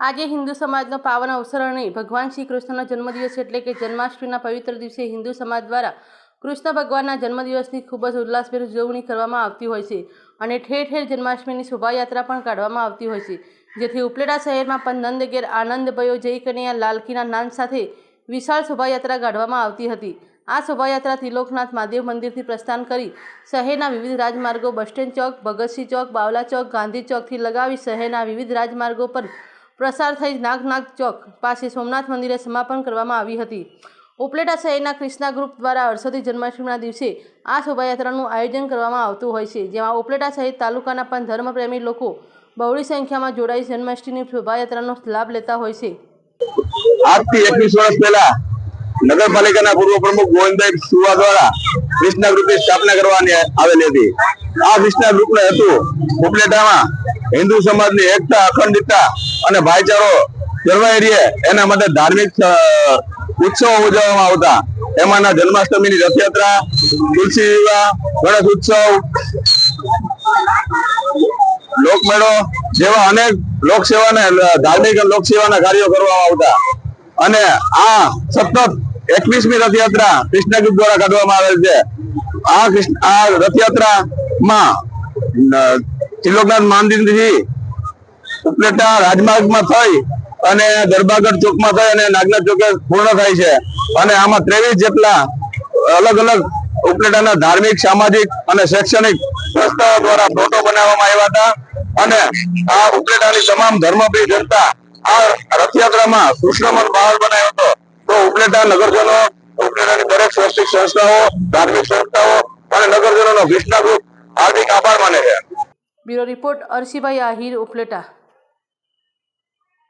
આજે હિન્દુ સમાજનો પાવન અવસર અને ભગવાન શ્રી કૃષ્ણનો જન્મદિવસ એટલે કે જન્માષ્ટમીના પવિત્ર દિવસે હિન્દુ સમાજ દ્વારા કૃષ્ણ ભગવાનના જન્મદિવસની ખૂબ જ ઉલ્લાસભેર ઉજવણી કરવામાં આવતી હોય છે અને ઠેર ઠેર જન્માષ્ટમીની શોભાયાત્રા પણ કાઢવામાં આવતી હોય છે. જેથી ઉપલેટા શહેરમાં પણ નંદગેર આનંદ ભયો જય કનૈયા લાલકીના નામ સાથે વિશાળ શોભાયાત્રા કાઢવામાં આવતી હતી. આ શોભાયાત્રા ત્રિલોકનાથ મહાદેવ મંદિરથી પ્રસ્થાન કરી શહેરના વિવિધ રાજમાર્ગો બસ સ્ટેન્ડ ચોક, ભગતસિંહ ચોક, બાવલા ચોક, ગાંધી ચોકથી લગાવી શહેરના વિવિધ રાજમાર્ગો પર પ્રસાર થઈ નાગનાગ ચોક પાસે સોમનાથ મંદિરે સમાપન કરવામાં આવી હતી. ઉપલેટા શહેરના ક્રિષ્ના ગ્રુપ દ્વારા હર્ષોથી જન્માષ્ટમીના દિવસે આ શોભાયાત્રાનું આયોજન કરવામાં આવતું હોય છે, જેમાં ઉપલેટા સહિત તાલુકાના પણ ધર્મપ્રેમી લોકો બહોળી સંખ્યામાં જોડાઈ જન્માષ્ટમીની શોભાયાત્રાનો લાભ લેતા હોય છે. આજથી એકવીસ વર્ષ પહેલા નગરપાલિકાના પૂર્વ પ્રમુખ ગોવિંદભાઈ સુવા દ્વારા કૃષ્ણા ગ્રુપની સ્થાપના કરવાની આવેલી હતી. આ કૃષ્ણા ગ્રુપનો હેતુ ઉપલેટામાં હિન્દુ સમાજની એકતા, અખંડિતતા અને ભાઈચારો જળવાઈ રહે એના માટે ધાર્મિક ઉત્સવો ઉજવવામાં આવતા. એમાંના જન્માષ્ટમીની રથયાત્રા, તુલસી વિવાહ, ગણેશ ઉત્સવ, લોકમેળો જેવા અનેક લોકસેવાના ધાર્મિક લોકસેવાના કાર્યો કરવામાં આવતા. અને આ સતત એકવીસમી રથયાત્રા કૃષ્ણગીત દ્વારા કાઢવામાં આવેલ છે. આ કૃષ્ણ, આ રથયાત્રામાં ત્રિલોકનાથ મંદિરથી ઉપલેટા રાજમાર્ગમાં થઈ અને દરબારગઢ ચોકમાં થઈ અને નાગનાથ ચોકે પૂર્ણ થાય છે. અને આમાં ત્રેવીસ જેટલા અલગ અલગ ઉપલેટાના ધાર્મિક, સામાજિક અને શૈક્ષણિક સંસ્થાઓ દ્વારા ફોટો બનાવવામાં આવ્યા હતા. અને આ ઉપલેટાની તમામ ધર્મપ્રિય જનતા આ રથયાત્રામાં કૃષ્ણમન બહાર બનાવ્યો હતો. તો ઉપલેટા નગરજનો, ઉપલેટાની દરેક શૈક્ષણિક સંસ્થાઓ, ધાર્મિક સંસ્થાઓ અને નગરજનોનો વિષ્ણા ગ્રુપ હાર્દિક આભાર માને છે. Bureau report Arshibhai Ahir Upleta